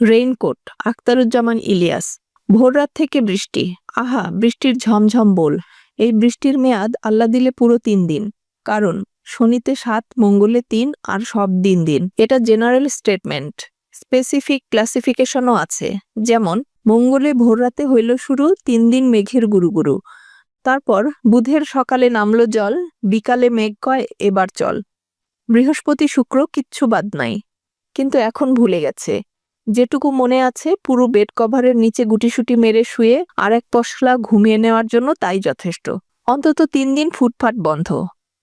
Raincoat, Akhtaruzzaman Ilias. ভোররাত থেকে বৃষ্টি। আহা, বৃষ্টির ঝমঝম বোল। এই বৃষ্টির মেয়াদ আল্লাহ দিলে পুরো তিন দিন। কারণ, শনিতে সাত, মঙ্গলে তিন, আর সব দিন দিন। এটা জেনারেল স্টেটমেন্ট। স্পেসিফিক ক্লাসিফিকেশনও আছে। যেমন, মঙ্গলে ভোররাতে হইল শুরু, তিন দিন মেঘের গুরু গুরু। তারপর, বুধের সকালে নামলো জল, বিকালে মেঘ কয়, এবার চল। বৃহস্পতি শুক্র কিচ্ছু বাদ নাই। কিন্তু এখন ভুলে গেছে। যেটুকু মনে আছে, পুরো বেড কভারের নিচে গুটিসুটি মেরে শুয়ে আর এক পশলা ঘুমিয়ে নেওয়ার জন্য তাই যথেষ্ট। অন্তত তিন দিন ফুটফাট বন্ধ।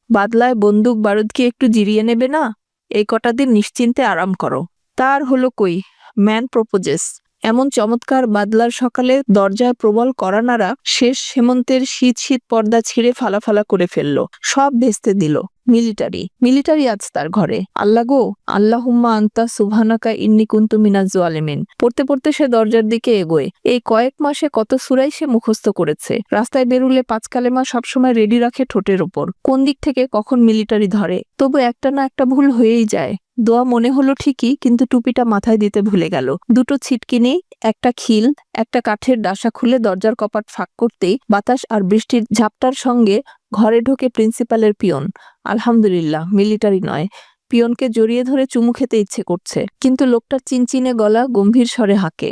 বাদলায় বন্দুক বারুদ কি একটু জিরিয়ে নেবে না? এই কটা দিন নিশ্চিন্তে আরাম করো। তার হলো কই? Man proposes. এমন চমৎকার বাদলার সকালে দরজায় প্রবল করানারা শেষ হেমন্তের শীত শীত পর্দা ছিঁড়ে ফালাফালা করে ফেলল। সব ভেস্তে দিল। মিলিটারি। মিলিটারি আজ তার ঘরে। আল্লাহ গো, আল্লাহুম্মা আন্তা সুবহানাকা ইন্নি কুন্তু মিনাজ জালিমিন। পড়তে পড়তে সে দরজার দিকে এগোয়। এই কয়েক মাসে কত সুরাই সে মুখস্থ করেছে। রাস্তায় বেরুলে পাঁচ কালেমা সবসময় রেডি রাখে ঠোঁটের ওপর কোন দিক থেকে কখন মিলিটারি ধরে? তবু একটা না একটা ভুল হয়েই যায়। দোয়া মনে হলো ঠিকই, কিন্তু টুপিটা মাথায় দিতে ভুলে গেল। দুটো ছিটকি ছিটকিনি একটা খিল, একটা কাঠের ডাসা খুলে দরজার কপাট ফাঁক করতেই বাতাস আর বৃষ্টির ঝাপটার সঙ্গে ঘরে ঢোকে প্রিন্সিপালের পিয়ন। আলহামদুলিল্লাহ, মিলিটারি নয়। পিয়নকে জড়িয়ে ধরে চুমু খেতে ইচ্ছে করছে, কিন্তু লোকটার চিনচিনে গলা গম্ভীর স্বরে হাঁকে।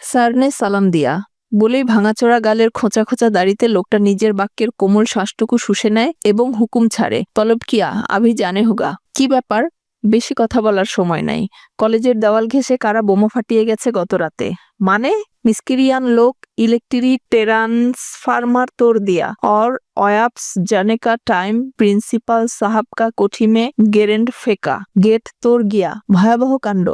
সারনে সালাম দিয়া। বলেই ভাঙাচোরা গালের খোঁচা খোঁচা দাড়িতে লোকটা নিজের বাক্যের কোমল শ্বাসটুকু শুষে নেয় এবং হুকুম ছাড়ে। তলব কিয়া, আভি জানে হোগা। কি ব্যাপার? বেশি কথা বলার সময় নাই। কলেজের দেওয়াল ঘেঁষে কারা বোমা ফাটিয়ে গেছে গত রাতে মানে? মিস্কিরিয়ান লোক, ইলেকট্রি ট্রান্সফার্মার তোর দিয়া। অর অয়াপস জানেকা টাইম, প্রিন্সিপাল সাহাব কা কোঠিমে গেরেন্ড ফেকা। গেট তোর গিয়া। ভয়াবহ কাণ্ড।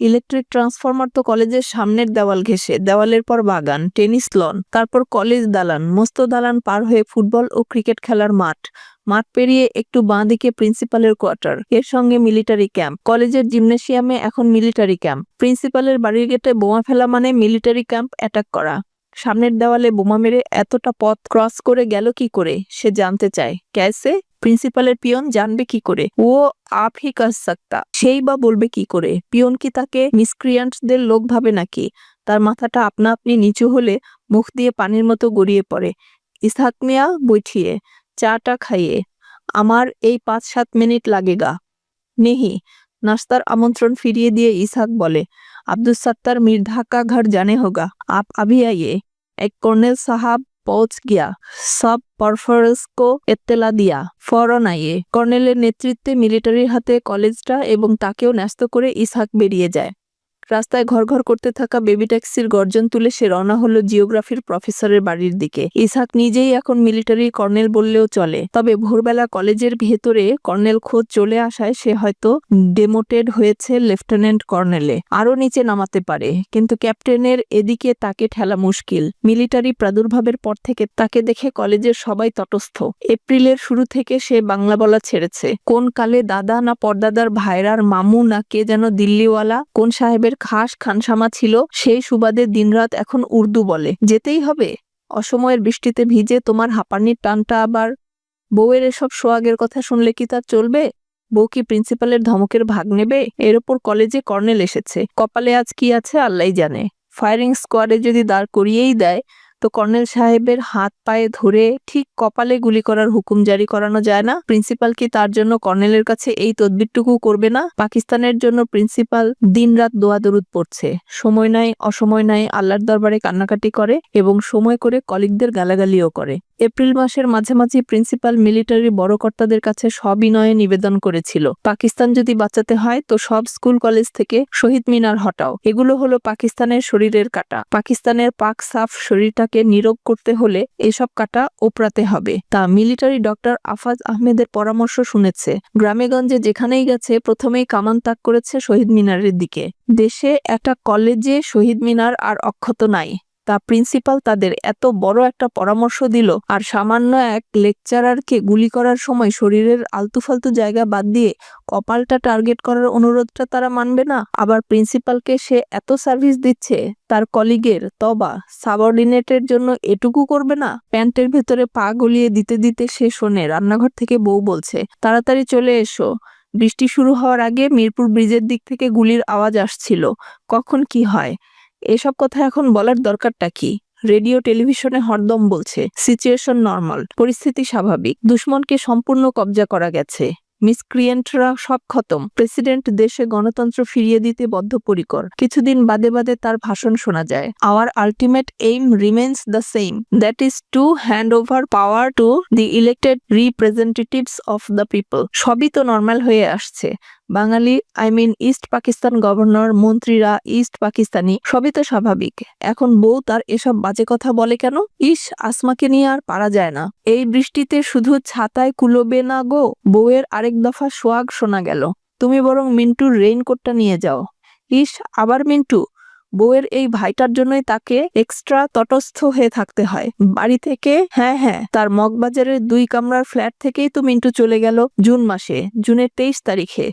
ইলেকট্রিক ট্রান্সফরমার তো কলেজের সামনের দেওয়াল ঘেঁষে। দেওয়ালের পর বাগান, টেনিস লন, তারপর কলেজ দালান, মস্ত দালান পার হয়ে ফুটবল ও ক্রিকেট খেলার মাঠ। মাঠ পেরিয়ে একটু বাঁ দিকে প্রিন্সিপালের কোয়ার্টার, এর সঙ্গে মিলিটারি ক্যাম্প। কলেজের জিমনেশিয়ামে এখন মিলিটারি ক্যাম্প। প্রিন্সিপালের বাড়ির গেটে বোমা ফেলা মানে মিলিটারি ক্যাম্প অ্যাটাক করা। সামনের দেওয়ালে বোমা মেরে এতটা পথ ক্রস করে গেল কি করে, সে জানতে চায়। ক্যাসে? প্রিন্সিপালের পিয়ন জানবে কি করে। ও আপ হি সেই বা বলবে কি করে? পিয়ন কি তাকে মিসক্রিয়ান্টদের লোক ভাবে নাকি? তার মাথাটা আপনা আপনি নিচু হলে মুখ দিয়ে পানির মতো গড়িয়ে পড়ে। ইসহাক মিয়া বৈঠিয়ে। চাটা খাইয়ে আমার এই পাঁচ সাত মিনিট লাগেগা নেহি নাস্তার আমন্ত্রণ ফিরিয়ে দিয়ে ইসহাক বলে আব্দুল সত্তার মির ঢাকা ঘর জানে হোগা আপ अभी आइए एक कर्नल साहब पहुंच गया সব পারফরস কো এত্তেলা দিয়া ফরন আইয়ে কর্নেলের নেতৃত্বে মিলিটারির হাতে কলেজটা এবং তাকেও ন্যস্ত করে ইসহাক বেরিয়ে যায় রাস্তায় ঘর ঘর করতে থাকা বেবি ট্যাক্সির গর্জন তুলে সে রওনা হলো জিওগ্রাফির প্রফেসরের বাড়ির দিকে। ইসাক নিজেই এখন মিলিটারি কর্নেল বললেও চলে। তবে ভোরবেলা কলেজের ভেতরে কর্নেল খোঁজ চলে আসায় সে হয়তো ডেমোটেড হয়েছে লেফটেন্যান্ট কর্নেলে। আরও নিচে নামাতে পারে। কিন্তু ক্যাপ্টেনের এদিকে তাকে ঠেলা মুশকিল। মিলিটারি প্রাদুর্ভাবের পর থেকে তাকে দেখে কলেজের সবাই তটস্থ। এপ্রিলের শুরু থেকে সে বাংলা বলা ছেড়েছে। কোন কালে দাদা না পর্দাদার ভাইরার মামু না কে যেন দিল্লিওয়ালা, কোন সাহেবের খাস খানসামা ছিল, সেই সুবাদে দিনরাত এখন উর্দু বলে। যেতেই হবে। অসময়ের বৃষ্টিতে ভিজে তোমার হাঁপানির টানটা আবার? বউয়ের এসব সোয়াগের কথা শুনলে কি তার চলবে? বউ কি প্রিন্সিপালের ধমকের ভাগ নেবে? এর ওপর কলেজে কর্নেল এসেছে। কপালে আজ কি আছে আল্লাহ জানে। ফায়ারিং স্কোয়াডে যদি দাঁড় করিয়েই দেয় তো কর্নেল সাহেবের হাত পায়ে ধরে ঠিক কপালে গুলি করার হুকুম জারি করানো যায় না। প্রিন্সিপাল কি তার জন্য কর্নেলের কাছে এই তদবিরটুকু করবে না? পাকিস্তানের জন্য প্রিন্সিপাল দিনরাত দোয়া দরুদ পড়ছে। সময় নাই, অসময় নাই, আল্লাহর দরবারে কান্নাকাটি করে এবং সময় করে কলিগদের গালাগালিও করে। এপ্রিল মাসের মাঝামাঝি প্রিন্সিপাল মিলিটারি বড় কর্তাদের কাছে সবিনয়ে নিবেদন করেছিল। পাকিস্তান যদি বাঁচাতে হয়, তো সব স্কুল কলেজ থেকে শহীদ মিনার হটাও। এগুলো হলো পাকিস্তানের শরীরের কাটা। পাকিস্তানের পাক সাফ শরীরটাকে নীরব করতে হলে এসব কাটা ওপরাতে হবে। তা মিলিটারি ডক্টর আফাজ আহমেদের পরামর্শ শুনেছে। গ্রামেগঞ্জে যেখানেই গেছে, প্রথমেই কামান তাক করেছে শহীদ মিনারের দিকে। দেশে একটা কলেজে শহীদ মিনার আর অক্ষত নাই। তা প্রিন্সিপাল তাদের এত বড় একটা পরামর্শ দিল আর সামান্য এক লেকচারারকে গুলি করার সময় শরীরের আলতুফালতু জায়গা বাদ দিয়ে কপালটা টার্গেট করার অনুরোধটা তারা মানবে না। আবার প্রিন্সিপালকে সে এত সার্ভিস দিচ্ছে, তার কলিগের তবা সাবঅর্ডিনেটের জন্য এটুকু করবে না? প্যান্টের ভেতরে পা গলিয়ে দিতে দিতে সে শোনে, রান্নাঘর থেকে বউ বলছে, তাড়াতাড়ি চলে এসো। বৃষ্টি শুরু হওয়ার আগে মিরপুর ব্রিজের দিক থেকে গুলির আওয়াজ আসছিল। কখন কি হয়? এসব কথা এখন বলার দরকারটা কি? রেডিও, টেলিভিশনে হরদম বলছে, সিচুয়েশন নর্মাল, পরিস্থিতি স্বাভাবিক, দুশ্মনকে সম্পূর্ণ কবজা করা গেছে। মিসক্রিয়েন্টরা সব খতম, প্রেসিডেন্ট দেশে গণতন্ত্র ফিরিয়ে দিতে বদ্ধপরিকর। কিছুদিন বাদে বাদে তার ভাষণ শোনা যায়। Our ultimate aim remains the same that is to hand over power to the elected representatives of the people সবই তো নর্মাল হয়ে আসছে। Bangali I mean East Pakistan governor মন্ত্রীরা ইস্ট পাকিস্তানি সবই তো স্বাভাবিক। এখন বউ তার এসব বাজে কথা বলে কেন? ইস, আসমাকে নিয়ে আর পারা যায় না। এই বৃষ্টিতে শুধু ছাতায় কুলোবে না গো, বউয়ের আরেক দফা সোয়াগ শোনা গেল। তুমি বরং মিন্টুর রেইনকোটটা নিয়ে যাও। ইস, আবার মিন্টু? বউয়ের এই ভাইটার জন্যই তাকে এক্সট্রা তটস্থ হয়ে থাকতে হয়। বাড়ি থেকে হ্যাঁ হ্যাঁ তার মগবাজারের দুই কামরার ফ্ল্যাট থেকেই তো মিন্টু চলে গেল জুন মাসে, জুনের তেইশ তারিখে।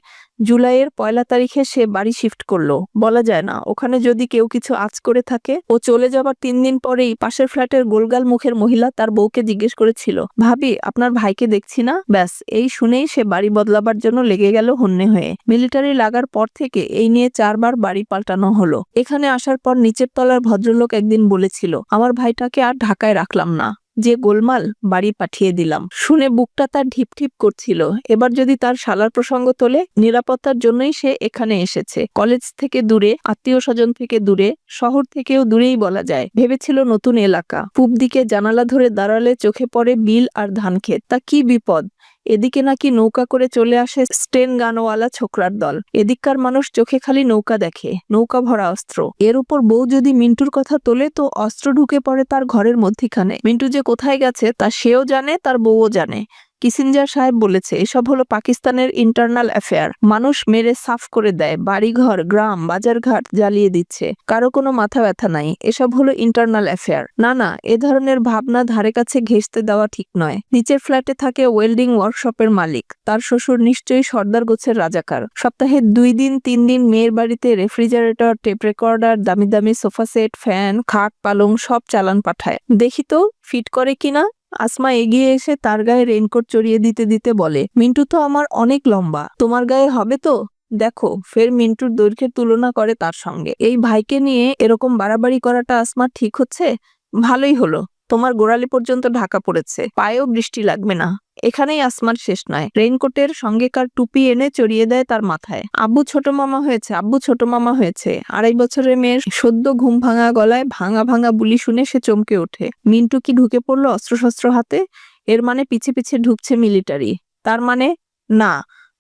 জুলাইয়ের পয়লা তারিখে সে বাড়ি শিফট করল। বলা যায় না, ওখানে যদি কেউ কিছু আজ করে থাকে, ও চলে যাবার তিন দিন পরেই পাশের ফ্ল্যাটের গোলগাল মুখের মহিলা তার বউকে জিজ্ঞেস করেছিল, ভাবি, আপনার ভাইকে দেখছি না? ব্যাস, এই শুনেই সে বাড়ি বদলাবার জন্য লেগে গেল হন্যে হয়ে। মিলিটারি লাগার পর থেকে এই নিয়ে চারবার বাড়ি পাল্টানো হলো। এখানে আসার পর নিচের তলার ভদ্রলোক একদিন বলেছিল, আমার ভাইটাকে আর ঢাকায় রাখলাম না। যে গোলমাল বাড়ি পাঠিয়ে দিলাম। শুনে বুকটা তার ঢিপ ঢিপ করছিল। এবার যদি তার শালার প্রসঙ্গ তোলে, নিরাপত্তার জন্যই সে এখানে এসেছে। কলেজ থেকে দূরে আত্মীয় স্বজন থেকে দূরে, শহর থেকেও দূরেই বলা যায়। ভেবেছিল নতুন এলাকা। পূব দিকে জানালা ধরে দাঁড়ালে চোখে পড়ে বিল আর ধান ক্ষেত তা কি বিপদ? এদিকে নাকি নৌকা করে চলে আসে স্টেন গানওয়ালা ছোকরার দল। এদিককার মানুষ চোখে খালি নৌকা দেখে, নৌকা ভরা অস্ত্র। এর উপর বউ যদি মিন্টুর কথা তোলে তো অস্ত্র ঢুকে পড়ে তার ঘরের মধ্যিখানে। মিন্টু যে কোথায় গেছে তা সেও জানে, তার বউও জানে। কিসিঞ্জার সাহেব বলেছে, এসব হলো পাকিস্তানের ইন্টারনাল অ্যাফেয়ার মানুষ মেরে সাফ করে দেয়, বাড়িঘর, গ্রাম, বাজারঘাট জ্বালিয়ে দিচ্ছে। কারও কোনো মাথা ব্যথা নাই, এসব হলো ইন্টারনাল অ্যাফেয়ার না না, এ ধরনের ভাবনা ধারে কাছে ঘেঁষতে দেওয়া ঠিক নয়। নিচের ফ্ল্যাটে থাকে ওয়েল্ডিং ওয়ার্কশপের মালিক, তার শ্বশুর নিশ্চয়ই সর্দার গোছের রাজাকার। সপ্তাহে দুই দিন, তিন দিন মেয়ের বাড়িতে রেফ্রিজারেটর টেপ রেকর্ডার দামি দামি সোফা সেট ফ্যান খাট, পালং সব চালান পাঠায়। দেখি তো ফিট করে কিনা? আসমা এগিয়ে এসে তার গায়ে রেনকোট চড়িয়ে দিতে দিতে বলে, মিন্টু তো আমার অনেক লম্বা, তোমার গায়ে হবে তো? দেখো, ফের মিন্টুর দৈর্ঘ্যের তুলনা করে তার সঙ্গে। এই ভাইকে নিয়ে এরকম বাড়াবাড়ি করাটা আসমার ঠিক হচ্ছে? ভালোই হলো। তোমার গোড়ালি পর্যন্ত ঢাকা পড়েছে। পায়েও বৃষ্টি লাগবে না। এখানেই আসমার শেষ নয়। রেইনকোটের সঙ্গেকার টুপি এনে চড়িয়ে দেয় তার মাথায়। আব্বু ছোট মামা হয়েছে, আব্বু ছোট মামা হয়েছে। আড়াই বছরের মেয়ের সদ্য ঘুম ভাঙা গলায় ভাঙা ভাঙা বুলি শুনে সে চমকে ওঠে। মিন্টু কি ঢুকে পড়ল অস্ত্রশস্ত্র হাতে? এর মানে পিছে পিছে ঢুকছে মিলিটারি। তার মানে না,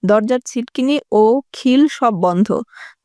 দরজার ছিটকিনি ও খিল সব বন্ধ।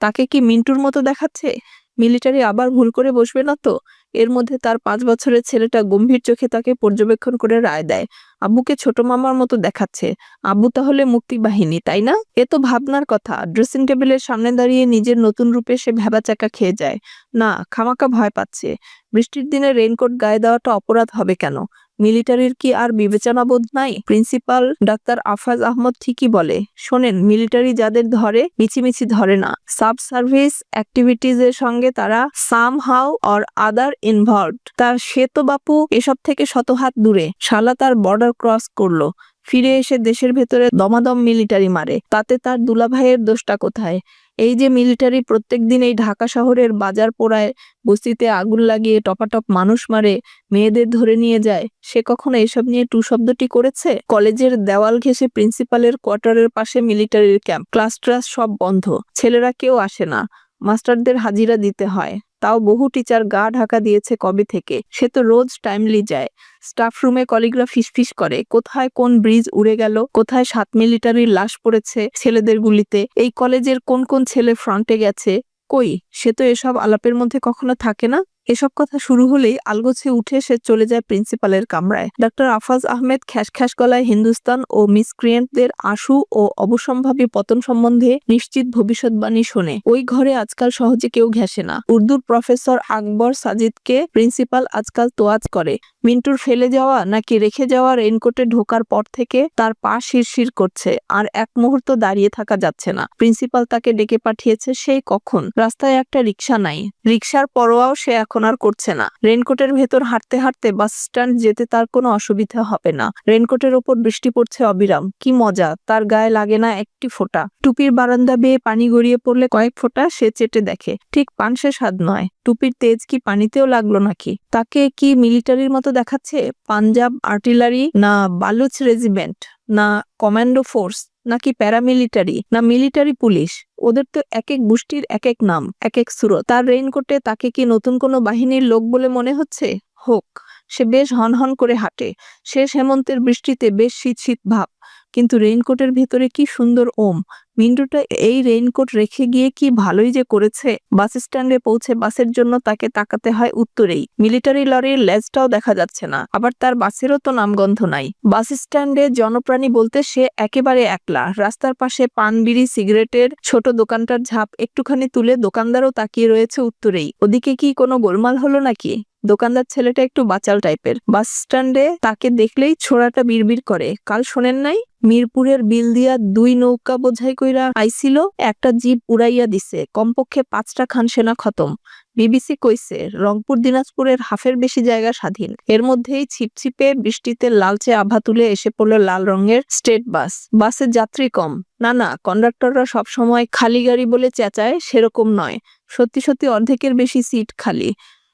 তাকে কি মিন্টুর মতো দেখাচ্ছে? মিলিটারি আবার ভুল করে বসবে না তো? এর মধ্যে তার পাঁচ বছরের ছেলেটা গম্ভীর চোখে তাকে পর্যবেক্ষণ করে রায় দেয়। আব্বুকে ছোট মামার মতো দেখাচ্ছে। আব্বু তাহলে মুক্তি বাহিনী তাই না? এ তো ভাবনার কথা। ড্রেসিং টেবিলের সামনে দাঁড়িয়ে নিজের নতুন রূপে সে ভেবাচাকা খেয়ে যায়। না খামাকা ভয় পাচ্ছে। বৃষ্টির দিনে রেইনকোট গায়ে দেওয়াটা অপরাধ হবে কেন? মিলিটারির কি আর বিবেচনাবোধ নাই? প্রিন্সিপাল ডাক্তার আফাজ আহমদ ঠিকই বলে। শোনেন, মিলিটারি যাদের ধরে, মিছিমিছি ধরে না। সাব সার্ভিস অ্যাক্টিভিটিজ এর সঙ্গে তারা some how or other involve তার সে তো বাপু, এসব থেকে শতহাত দূরে। শালা তার বর্ডার ক্রস করল। ফিরে এসে দেশের ভেতরে দমাদম মিলিটারি মারে। তাতে তার দুলাভাইয়ের দোষটা কোথায়? এই যে মিলিটারি প্রত্যেক দিন এই ঢাকা শহরের বাজার পোড়ায়, বস্তিতে আগুন লাগিয়ে টপাটপ মানুষ মারে, মেয়েদের ধরে নিয়ে যায়, সে কখনো এসব নিয়ে টু শব্দটি করেছে? কলেজের দেওয়াল ঘেঁষে প্রিন্সিপালের কোয়ার্টারের পাশে মিলিটারির ক্যাম্প ক্লাস ট্রাস সব বন্ধ, ছেলেরা কেউ আসে না, মাস্টারদের হাজিরা দিতে হয়। তাও বহু টিচার গা ঢাকা দিয়েছে কবে থেকে? সে তো রোজ টাইমলি যায়। স্টাফ রুমে কলিগরা ফিসফিস করে, কোথায় কোন ব্রিজ উড়ে গেল, কোথায় সাত মিলিটারির লাশ পড়েছে ছেলেদের গুলিতে, এই কলেজের কোন কোন ছেলে ফ্রন্টে গেছে, কই? সে তো এসব আলাপের মধ্যে কখনো থাকে না? এসব কথা শুরু হলেই আলগোছে উঠে সে চলে যায় প্রিন্সিপালের কামরায়। ডক্টর আফাজ আহমেদ খ্যাস খ্যাস গলায় হিন্দুস্তান ও মিসক্রিয়েন্টদের আশু ও অবসম্ভাবী পতন সম্বন্ধে নিশ্চিত ভবিষ্যৎবাণী শোনে। ওই ঘরে আজকাল সহজে কেউ ঘেসে না। উর্দুর প্রফেসর আকবর সাজিদকে প্রিন্সিপাল আজকাল তোয়াজ করে। মিন্টুর ফেলে যাওয়া নাকি রেখে যাওয়া রেইনকোটে ঢোকার পর থেকে তার পা শিরশির করছে আর এক মুহূর্ত দাঁড়িয়ে থাকা যাচ্ছে না। প্রিন্সিপাল তাকে ডেকে পাঠিয়েছে সেই কখন? রাস্তায় একটা রিক্সা নাই। রিক্সার পরোয়াও সে এখন আর করছে না। রেইনকোটের ভেতর হাঁটতে হাঁটতে বাস স্ট্যান্ড যেতে তার কোনো অসুবিধা হবে না। রেইনকোটের ওপর বৃষ্টি পড়ছে অবিরাম। কি মজা, তার গায়ে লাগে না একটি ফোঁটা। টুপির বারান্দা বেয়ে পানি গড়িয়ে পড়লে কয়েক ফোঁটা সে চেটে দেখে। ঠিক পানসে স্বাদ নয়। টুপির তেজ কি পানিতেও লাগল নাকি? তাকে কি মিলিটারির মতো দেখাচ্ছে পাঞ্জাব আর্টিলারি, না বালুচ রেজিমেন্ট, না কমান্ডো ফোর্স, নাকি প্যারামিলিটারি, না মিলিটারি পুলিশ। ওদের তো এক এক গোষ্ঠীর এক এক নাম এক এক সুরত। তার রেইনকোটে তাকে কি নতুন কোনো বাহিনীর লোক বলে মনে হচ্ছে? হোক, সে বেশ হনহন করে হাঁটে। শেষ হেমন্তের বৃষ্টিতে বেশ শীত শীত ভাব। কিন্তু রেইনকোটের ভিতরে কি সুন্দর ওম? মিন্টুটা এই রেইনকোট রেখে গিয়ে কি ভালোই যে করেছে। বাস স্ট্যান্ডে পৌঁছে বাসের জন্য তাকে তাকাতে হয় উত্তরেই। মিলিটারি লরির লেজটাও দেখা যাচ্ছে না। আবার তার বাসেরও তো নামগন্ধ নাই। বাস স্ট্যান্ডে জনপ্রাণী বলতে সে একেবারে একলা। রাস্তার পাশে পান বিড়ি সিগারেটের ছোট দোকানটার ঝাপ একটুখানি তুলে দোকানদারও তাকিয়ে রয়েছে উত্তরেই। ওদিকে কি কোনো গোলমাল হলো নাকি? দোকানদার ছেলেটা একটু বাচাল টাইপের। বাস স্ট্যান্ডে তাকে দেখলেই ছোড়াটা বিড়বিড় করে। কাল শোনেন নাই? মিরপুরের বিল দিয়া দুই নৌকা বোঝাই কইরা আইছিল, একটা জিপ উড়াইয়া দিছে। কমপক্ষে পাঁচটা খান সেনা খতম। বিবিসি কইছে, রংপুর, দিনাজপুরের হাফের বেশি জায়গা স্বাধীন। এর মধ্যেই ছিপছিপে বৃষ্টিতে লালচে আভা তুলে এসে পড়ল লাল রঙের স্টেট বাস। বাসের যাত্রী কম। না না, কন্ডাক্টররা সবসময় খালি গাড়ি বলে চেঁচায় সেরকম নয়। সত্যি সত্যি অর্ধেকের বেশি সিট খালি।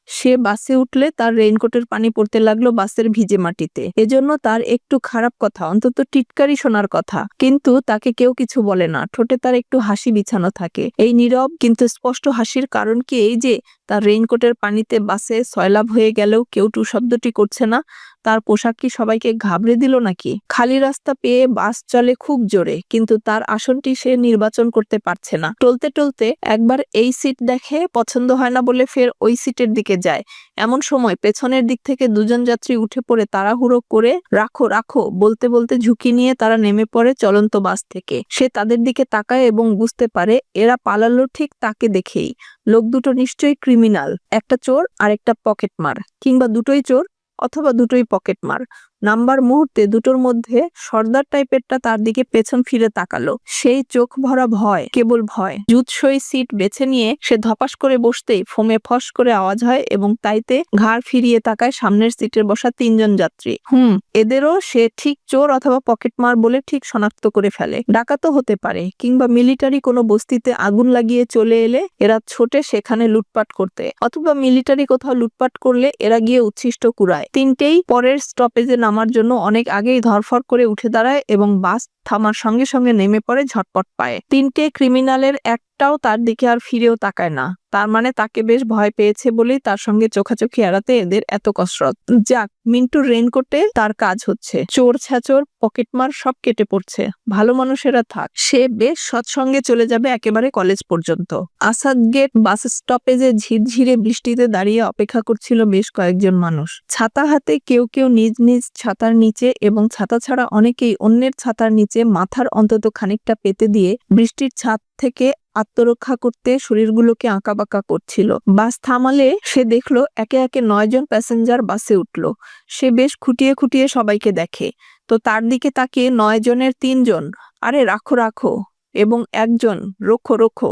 সে বাসে উঠলে তার রেইনকোটের পানি পড়তে লাগল বাসের ভিজে মাটিতে। এজন্য তার একটু খারাপ কথা, অন্তত টিটকারি শোনার কথা। কিন্তু তাকে কেউ কিছু বলে না, ঠোঁটে তার একটু হাসি বিছানো থাকে। এই নীরব কিন্তু স্পষ্ট হাসির কারণ কি এই যে, তার রেইনকোটের পানিতে বাসে সয়লাভ হয়ে গেলেও কেউ টু শব্দটি করছে না তার পোশাক কি সবাইকে ঘাবড়ে দিল নাকি? খালি রাস্তা পেয়ে বাস চলে খুব জোরে, কিন্তু তার আসনটি সে নির্বাচন করতে পারছে না। টলতে টলতে একবার এই সিট দেখে পছন্দ হয় না বলে ফের ওই সিটের দিকে যায়। এমন সময় পেছনের দিক থেকে দুজন যাত্রী উঠে পড়ে তাড়াহুড়ো করে, রাখো রাখো। বলতে বলতে ঝুঁকি নিয়ে তারা নেমে পড়ে চলন্ত বাস থেকে। সে তাদের দিকে তাকায় এবং বুঝতে পারে এরা পালালো ঠিক তাকে দেখেই। লোক দুটো নিশ্চয়ই ক্রিমিনাল, একটা চোর আর একটা পকেটমার, কিংবা দুটোই চোর অথবা দুটোই পকেটমার নাম্বার মুহূর্তে দুটোর মধ্যে সর্দার টাইপেরটা তার দিকে পেছন ফিরে তাকালো। সেই চোখ ভরা ভয়, কেবল ভয়। জুৎসই সিট বেছে নিয়ে সে ধপাস করে বসতেই ফোমে ফস করে আওয়াজ হয় এবং তাইতে ঘাড় ফিরিয়ে তাকায় সামনের সিটের বসা তিনজন যাত্রী। হুম, এদেরও সে ঠিক চোর অথবা পকেটমার বলে ঠিক শনাক্ত করে ফেলে। ডাকাতও হতে পারে, কিংবা মিলিটারি কোনো বস্তিতে আগুন লাগিয়ে চলে এলে এরা ছোটে সেখানে লুটপাট করতে, অথবা মিলিটারি কোথাও লুটপাট করলে এরা গিয়ে উচ্ছিষ্ট কুড়ায়। তিনটেই পরের স্টপেজে নামার জন্য অনেক আগেই ধরফর করে উঠে দাঁড়ায় এবং বাস থামার সঙ্গে সঙ্গে নেমে পড়ে ঝটপট পায়। তিনটে ক্রিমিনালের একটাও তার দিকে আর ফিরেও তাকায় না। তার মানে তাকে বেশ ভয় পেয়েছে বলেই তার সঙ্গে চোখাচোখি এড়াতে এদের এত কসরত। যাক, মিন্টুর রেনকোটে তার কাজ হচ্ছে। চোর ছ্যাচোর পকেটমার সব কেটে পড়ছে। ভালো মানুষেরা থাক। সে বেশ সৎসঙ্গে চলে যাবে একেবারে কলেজ পর্যন্ত। আসাদ গেট বাস স্টপেজে ঝিরঝিরে বৃষ্টিতে দাঁড়িয়ে অপেক্ষা করছিল বেশ কয়েকজন মানুষ। ছাতা হাতে কেউ কেউ নিজ নিজ ছাতার নিচে এবং ছাতা ছাড়া অনেকেই অন্যের ছাতার নিচে মাথার অন্তত খানিকটা পেতে দিয়ে বৃষ্টির ছাদ থেকে আত্মরক্ষা করতে শরীরগুলোকে আঁকাবাঁকা করছিল। বাস থামালে সে দেখল একে একে নয়জন প্যাসেঞ্জার বাসে উঠল। সে বেশ খুঁটিয়ে খুঁটিয়ে সবাইকে দেখে। তো তার দিকে তাকিয়ে নয় জনের তিনজন আরে, রাখো রাখো। এবং একজন রক্ষো রক্ষো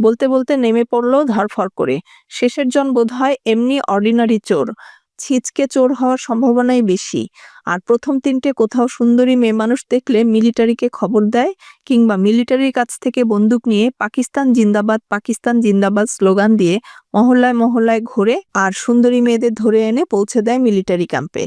বলতে বলতে নেমে পড়ল ধরফর করে। শেষের জন বোধহয় এমনি অর্ডিনারি চোর। ছিচকে চোর হওয়ার সম্ভাবনাই বেশি। আর প্রথম তিনটে কোথাও সুন্দরী মেয়ে মানুষ দেখলে মিলিটারিকে খবর দেয় কিংবা মিলিটারির কাছ থেকে বন্দুক নিয়ে পাকিস্তান জিন্দাবাদ পাকিস্তান জিন্দাবাদ স্লোগান দিয়ে মহল্লায় মহল্লায় ঘুরে আর সুন্দরী মেয়েদের ধরে এনে পৌঁছে দেয় মিলিটারি ক্যাম্পে।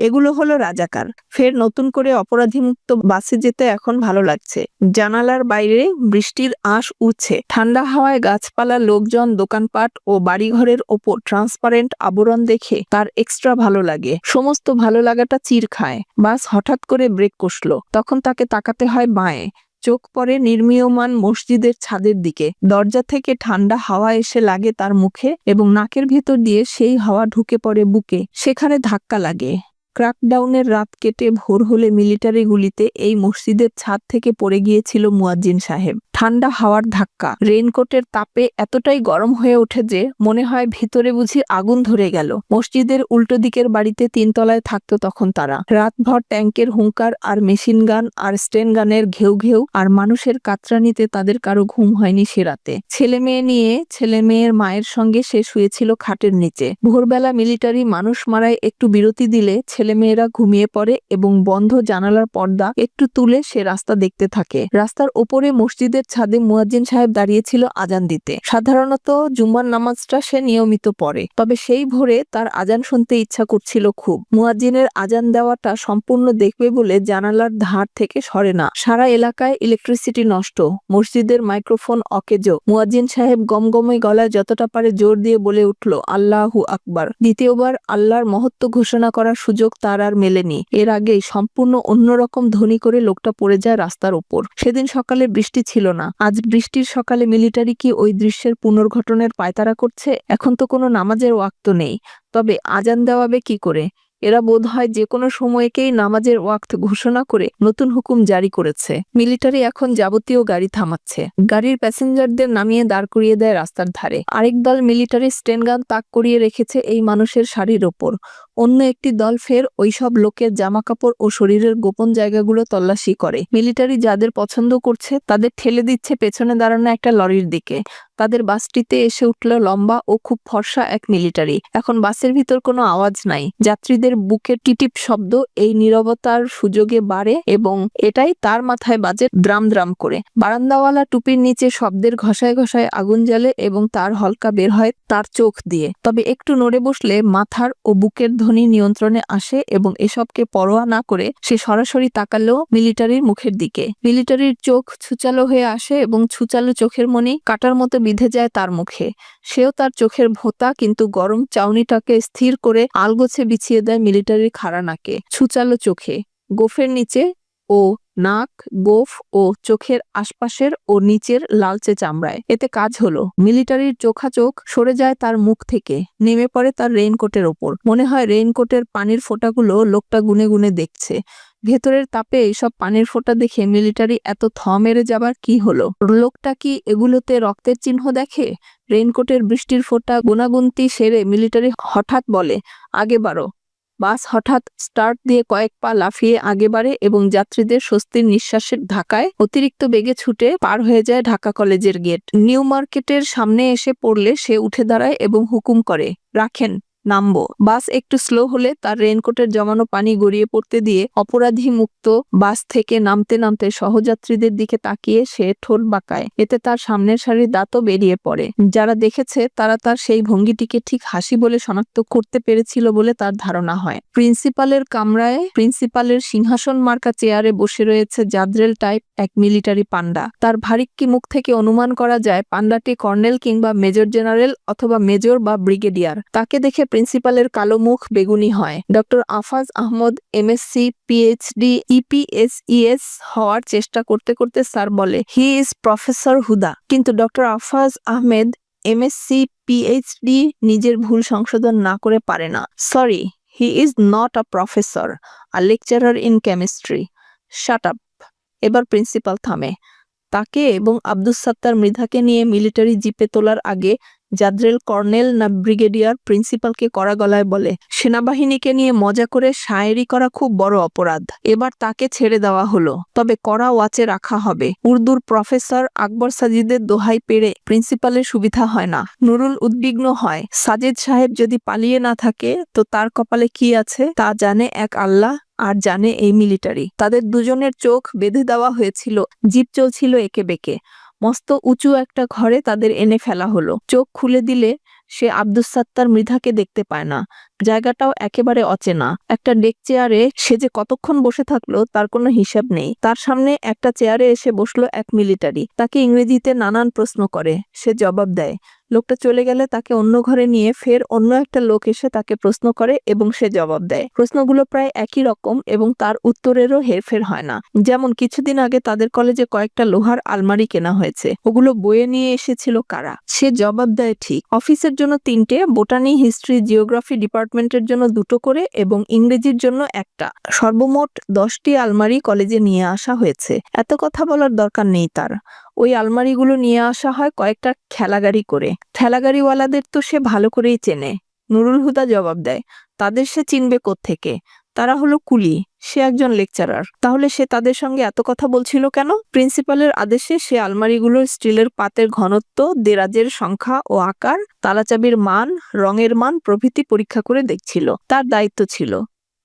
এগুলো হলো রাজাকার। ফের নতুন করে অপরাধীমুক্ত বাসে যেতে এখন ভালো লাগছে। জানালার বাইরে বৃষ্টির আঁশ উঠছে ঠান্ডা হাওয়ায় গাছপালা, লোকজন, দোকানপাট ও বাড়িঘরের ওপর ট্রান্সপারেন্ট আবরণ দেখে তার এক্সট্রা ভালো লাগে। সমস্ত ভালো লাগাটা চির খায়। বাস হঠাৎ করে ব্রেক কষলো। তখন তাকে তাকাতে হয় বাঁয়ে। চোখ পড়ে নির্মীয়মান মসজিদের ছাদের দিকে। দরজা থেকে ঠান্ডা হাওয়া এসে লাগে তার মুখে এবং নাকের ভেতর দিয়ে সেই হাওয়া ঢুকে পড়ে বুকে। সেখানে ধাক্কা লাগে। ক্র্যাকডাউনের রাত কেটে ভোর হলে মিলিটারি গুলিতে এই মসজিদের ছাদ থেকে পড়ে গিয়েছিল মুয়াজ্জিন সাহেব। ঠান্ডা হাওয়ার ধাক্কা। রেইনকোটের তাপে এতটাই গরম হয়ে ওঠে যে মনে হয় ভিতরে বুঝি আগুন ধরে গেল। মসজিদের উল্টো দিকের বাড়িতে তিনতলায় থাকতো তখন তারা। রাতভর ট্যাঙ্কের হুঙ্কার আর মেশিন গান আর স্টেন গানের ঘেউ ঘেউ আর মানুষের কাতরানিতে তাদের কারও ঘুম হয়নি সে রাতে। ছেলে মেয়ে নিয়ে ছেলে মেয়ের মায়ের সঙ্গে সে শুয়েছিল খাটের নিচে। ভোরবেলা মিলিটারি মানুষ মারায় একটু বিরতি দিলে ছেলেমেয়েরা ঘুমিয়ে পড়ে এবং বন্ধ জানালার পর্দা একটু তুলে সে রাস্তা দেখতে থাকে। রাস্তার ওপরে মসজিদের ছাদে মুয়াজ্জিন সাহেব দাঁড়িয়েছিল আজান দিতে। সাধারণত জুম্মার নামাজটা সে নিয়মিত পড়ে, তবে সেই ভোরে তার আজান শুনতে ইচ্ছা করছিল খুব। মুয়াজ্জিনের আজান দেওয়াটা সম্পূর্ণ দেখবে বলে জানালার ধার থেকে সরে না। সারা এলাকায় ইলেকট্রিসিটি নষ্ট, মসজিদের মাইক্রোফোন অকেজো। মুয়াজ্জিন সাহেব গমগমে গলায় যতটা পারে জোর দিয়ে বলে উঠল, আল্লাহু আকবার। দ্বিতীয়বার আল্লাহর মহত্ব ঘোষণা করার সুযোগ তার আর মেলেনি। এর আগেই সম্পূর্ণ অন্যরকম ধ্বনি করে লোকটা পড়ে যায় রাস্তার উপর সেদিন সকালে বৃষ্টি ছিল না। আজ বৃষ্টির সকালে মিলিটারি কি ওই দৃশ্যের পুনর্ঘটনের পায়তারা করছে? এখন তো কোনো নামাজের ওয়াক্ত নেই। তবে আজান দেওয়াবে কি করে? এরা বোধ হয় যে কোনো সময়কেই নামাজের ওয়াক্ত ঘোষণা করে নতুন হুকুম জারি করেছে। মিলিটারি এখন যাবতীয় গাড়ি থামাচ্ছে। গাড়ির প্যাসেঞ্জারদের নামিয়ে দাঁড় করিয়ে দেয় রাস্তার ধারে। আরেক দল মিলিটারি স্টেনগান তাক করিয়ে রেখেছে এই মানুষের শাড়ির ওপর। অন্য একটি দল ফের ওইসব লোকের জামাকাপড় ও শরীরের গোপন জায়গাগুলো তল্লাশি করে। মিলিটারি যাদের পছন্দ করছে, তাদের ঠেলে দিচ্ছে পেছনে দাঁড়ানো একটা লরির দিকে। তাদের বাসটিতে এসে উঠল লম্বা ও খুব ফর্সা এক মিলিটারি। এখন বাসের ভিতর কোনো আওয়াজ নাই। যাত্রীদের বুকের টিটিপ শব্দ এই নীরবতার সুযোগে বাড়ে এবং এটাই তার মাথায় বাজে দ্রাম দ্রাম করে। বারান্দাওয়ালা টুপির নিচে শব্দের ঘষায় ঘষায় আগুন জ্বালে এবং তার হলকা বের হয় তার চোখ দিয়ে। তবে একটু নড়ে বসলে মাথার ও বুকের ধ্বনি নিয়ন্ত্রণে আসে এবং এসবকে পরোয়া না করে সে সরাসরি তাকালো মিলিটারির মুখের দিকে। মিলিটারির চোখ ছুচালো হয়ে আসে এবং ছুচালো চোখের মনি কাটার মতো বিঁধে যায় তার মুখে। সেও তার চোখের ভোতা কিন্তু গরম চাউনিটাকে স্থির করে আলগোছে বিছিয়ে দেয় মিলিটারির খাড়ানাকে ছুচালো চোখে। গোফের নিচে ও নাক, গোফ ও চোখের আশপাশের ও নিচের লালচে চামড়ায়। এতে কাজ হলো। মিলিটারির চোখাচোখ সরে যায় তার মুখ থেকে। নেমে পড়ে তার রেইনকোটের ওপর। মনে হয় রেইনকোটের পানির ফোঁটাগুলো লোকটা গুনে গুনে দেখছে। ভেতরের তাপে এইসব পানির ফোঁটা দেখে মিলিটারি এত থ মেরে যাবার কি হলো? লোকটা কি এগুলোতে রক্তের চিহ্ন দেখে? রেইনকোটের বৃষ্টির ফোঁটা গুনাগুনতি সেরে মিলিটারি হঠাৎ বলে, আগে বাড়ো। বাস হঠাৎ স্টার্ট দিয়ে কয়েক পা লাফিয়ে আগে বাড়ে এবং যাত্রীদের স্বস্তির নিঃশ্বাসের ধাকায় অতিরিক্ত বেগে ছুটে পার হয়ে যায় ঢাকা কলেজের গেট। নিউ মার্কেটের সামনে এসে পড়লে সে উঠে দাঁড়ায় এবং হুকুম করে, রাখেন। নামবো। বাস একটু স্লো হলে তার রেনকোটের জমানো পানি গড়িয়ে পড়তে দিয়ে অপরাধী মুক্ত বাস থেকে নামতে নামতে সহযাত্রীদের দিকে তাকিয়ে সে ঠোঁট বাঁকায়। এতে তার সামনের সারির দাঁতও বেরিয়ে পড়ে। যারা দেখেছে, তারা তার সেই ভঙ্গিটিকে ঠিক হাসি বলে শনাক্ত করতে পেরেছিল বলে তার ধারণা হয়। প্রিন্সিপালের কামরায় প্রিন্সিপালের সিংহাসন মার্কা চেয়ারে বসে রয়েছে জাদ্রেল টাইপ এক মিলিটারি পান্ডা তার ভারিক্কি মুখ থেকে অনুমান করা যায় পান্ডাটি কর্নেল কিংবা মেজর জেনারেল অথবা মেজর বা ব্রিগেডিয়ার। তাকে দেখে প্রিন্সিপালের কালো মুখ বেগুনি হয়। Doctor Afaz Ahmad MSc PhD EPSES হওয়ার চেষ্টা করতে করতে স্যার বলে হি ইজ প্রফেসর হুদা কিন্তু doctor Afaz Ahmed MSc PhD নিজের ভুল সংশোধন না করে পারে না। Sorry he is not a professor a lecturer in chemistry shut up এবার প্রিন্সিপাল থামে। তাকে এবং আব্দুস সাত্তার মৃধাকে নিয়ে মিলিটারি জিপে তোলার আগে জাদ্রেল কর্নেল না ব্রিগেডিয়ার প্রিন্সিপালকে কড়া গলায় বলে, সেনাবাহিনীকে নিয়ে মজা করে শায়েরি করা খুব বড় অপরাধ। এবার তাকে ছেড়ে দেওয়া হলো। তবে কড়া ওয়াচে রাখা হবে। উর্দুর প্রফেসর আকবর সাজিদের দোহাই পেরে প্রিন্সিপালের সুবিধা হয় না। নুরুল উদ্বিগ্ন হয়। সাজেদ সাহেব যদি পালিয়ে না থাকে, তো তার কপালে কি আছে? তা জানে এক আল্লাহ, আর জানে এই মিলিটারি। তাদের দুজনের চোখ বেঁধে দেওয়া হয়েছিল। জিপ চলছিল একে বেঁকে। মস্ত উঁচু একটা ঘরে তাদের এনে ফেলা হলো। চোখ খুলে দিলে সে আব্দুস সাত্তার মৃধাকে দেখতে পায় না। জায়গাটাও একেবারে অচেনা। একটা ডেক চেয়ারে সে যে কতক্ষণ বসে থাকল তার কোনো হিসাব নেই। তার সামনে একটা চেয়ারে এসে বসল এক মিলিটারি। তাকে ইংরেজিতে নানান প্রশ্ন করে। সে জবাব দেয় লোকটা চলে গেলে তাকে অন্য ঘরে নিয়ে ফের অন্য একটা লোক এসে তাকে প্রশ্ন করে এবং সে জবাব দেয়। প্রশ্নগুলো প্রায় একই রকম এবং তার উত্তরেরও হেরফের হয় না। যেমন, কিছুদিন আগে তাদের কলেজে কয়েকটা লোহার আলমারি কেনা হয়েছে। ওগুলো বয়ে নিয়ে এসেছিল কারা? সে জবাব দেয়, ঠিক। অফিসের জন্য তিনটে, বোটানি, হিস্ট্রি, জিওগ্রাফি ডিপার্টমেন্টের জন্য দুটো করে এবং ইংরেজির জন্য একটা। সর্বমোট দশটি আলমারি কলেজে নিয়ে আসা হয়েছে। এত কথা বলার দরকার নেই তার। ওই আলমারিগুলো নিয়ে আসা হয় কয়েকটা খেলাগাড়ি করে। ঠেলাগাড়িওয়ালাদের তো সে ভালো করেই চেনে। নুরুল হুদা জবাব দেয়, তাদের সে চিনবে থেকে তারা হলো কুলি, সে একজন লেকচারার। তাহলে সে তাদের সঙ্গে এত কথা বলছিল কেন? প্রিন্সিপালের আদেশে সে আলমারিগুলোর স্টিলের পাতের ঘনত্ব, দেরাজের সংখ্যা ও আকার, তালাচাবির মান, রঙের মান প্রভৃতি পরীক্ষা করে দেখছিল। তার দায়িত্ব ছিল।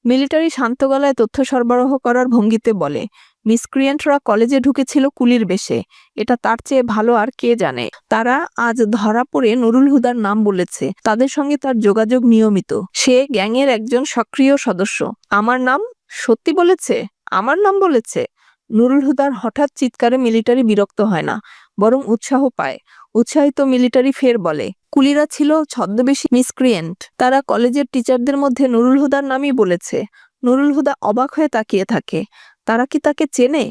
মিলিটারি শান্ত গলায় তথ্য সরবরাহ করার ভঙ্গিতে বলে মিসক্রিয়েন্টরা কলেজে ঢুকেছিল কুলির বেশে। এটা তার চেয়ে ভালো আর কে জানে? তারা আজ ধরা পড়ে নুরুল হুদার নাম বলেছে। তাদের সঙ্গে তার যোগাযোগ নিয়মিত। সে গ্যাংয়ের একজন সক্রিয় সদস্য। আমার নাম? সত্যি বলেছে? আমার নাম বলেছে? নুরুল হুদার হঠাৎ চিৎকারে মিলিটারি বিরক্ত হয় না, বরং উৎসাহ পায়। উৎসাহিত মিলিটারি ফের বলে, কুলিরা ছিল ছদ্মবেশী মিসক্রিয়েন্ট। তারা কলেজের টিচারদের মধ্যে নুরুল হুদার নামই বলেছে। নুরুল হুদা অবাক হয়ে তাকিয়ে থাকে। তারা কি তাকে চেনে?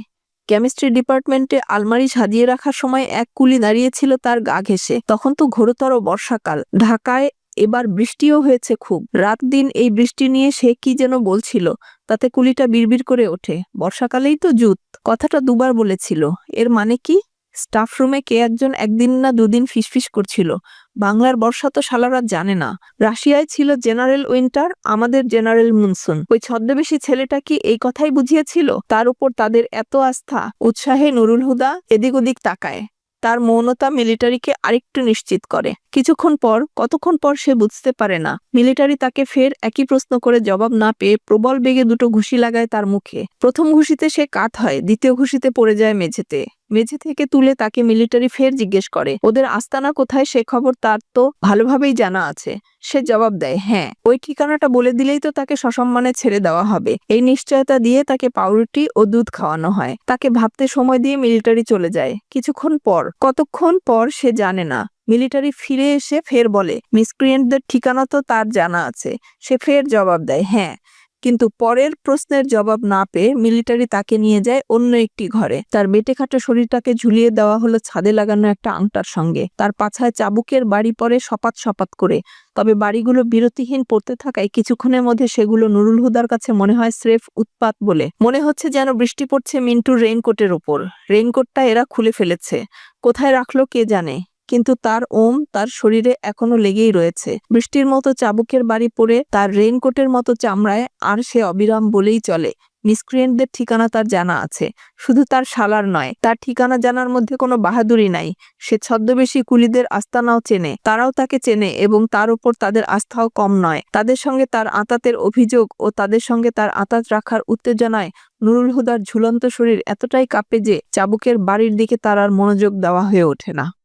কেমিস্ট্রি ডিপার্টমেন্টে আলমারি সাজিয়ে রাখার সময় এক কুলি দাঁড়িয়েছিল তার গা ঘেসে তখন তো ঘোরতর বর্ষাকাল। ঢাকায় এবার বৃষ্টিও হয়েছে খুব। রাত দিন এই বৃষ্টি নিয়ে সে কি যেন বলছিল, তাতে কুলিটা বিড়বিড় করে ওঠে। বর্ষাকালেই তো জুত। কথাটা দুবার বলেছিল। এর মানে কি? স্টাফ রুমে কে একজন একদিন না দুদিন ফিসফিস করছিল। বাংলার বর্ষা তো সালারা জানে না। রাশিয়ায় ছিল জেনারেল উইন্টার, আমাদের জেনারেল মুনসুন। ওই ছদ্মবেশী ছেলেটা কি এই কথাই বুঝিয়েছিল? তার উপর তাদের এত আস্থা, উৎসাহে নুরুল হুদা এদিক ওদিক তাকায়। তার মৌনতা মিলিটারিকে আরেকটু নিশ্চিত করে। কিছুক্ষণ পর, কতক্ষণ পর সে বুঝতে পারে না। মিলিটারি তাকে ফের একই প্রশ্ন করে জবাব না পেয়ে প্রবল বেগে দুটো ঘুষি লাগায় তার মুখে। প্রথম ঘুষিতে সে কাত হয়, দ্বিতীয় ঘুষিতে পড়ে যায় মেঝেতে। মেঝে থেকে তুলে তাকে মিলিটারি ফের জিজ্ঞেস করে, ওদের আস্তানা কোথায়? সে খবর তার তো ভালোভাবেই জানা আছে। সে জবাব দেয় হ্যাঁ ওই ঠিকানাটা বলে দিলেই তো তাকে সসম্মানে ছেড়ে দেওয়া হবে। এই নিশ্চয়তা দিয়ে তাকে পাউরুটি ও দুধ খাওয়ানো হয়। তাকে ভাবতে সময় দিয়ে মিলিটারি চলে যায়। কিছুক্ষণ পর, কতক্ষণ পর সে জানে না। মিলিটারি ফিরে এসে ফের বলে মিসক্রিয়েন্টদের ঠিকানা তো তার জানা আছে। সে ফের জবাব দেয় হ্যাঁ কিন্তু পরের প্রশ্নের জবাব না পেয়ে মিলিটারি তাকে নিয়ে যায় অন্য একটি ঘরে। তার বেটে খাটো শরীরটাকে ঝুলিয়ে দেওয়া হলো ছাদে লাগানো একটা আংটার সঙ্গে। তার পাছায় চাবুকের বাড়ি পরে সপাত সপাত করে। তবে বাড়িগুলো বিরতিহীন পড়তে থাকায় কিছুক্ষণের মধ্যে সেগুলো নুরুল হুদার কাছে মনে হয় স্রেফ উৎপাত বলে। মনে হচ্ছে যেন বৃষ্টি পড়ছে মিন্টুর রেইনকোটের ওপর। রেইনকোটটা এরা খুলে ফেলেছে। কোথায় রাখল কে জানে? কিন্তু তার ওম তার শরীরে এখনও লেগেই রয়েছে। বৃষ্টির মতো চাবুকের বাড়ি পড়ে তার রেইনকোটের মতো চামড়ায় আর সে অবিরাম বলেই চলে। মিসক্রিয়েন্টদের ঠিকানা তার জানা আছে। শুধু তার শালার নয়, তার ঠিকানা জানার মধ্যে কোনো বাহাদুরি নাই। সে ছদ্মবেশী কুলিদের আস্তানাও চেনে। তারাও তাকে চেনে এবং তার উপর তাদের আস্থাও কম নয়। তাদের সঙ্গে তার আতাতের অভিযোগ ও তাদের সঙ্গে তার আতাত রাখার উত্তেজনায় নুরুল হুদার ঝুলন্ত শরীর এতটাই কাঁপে যে চাবুকের বাড়ির দিকে তার আর মনোযোগ দেওয়া হয়ে ওঠে না।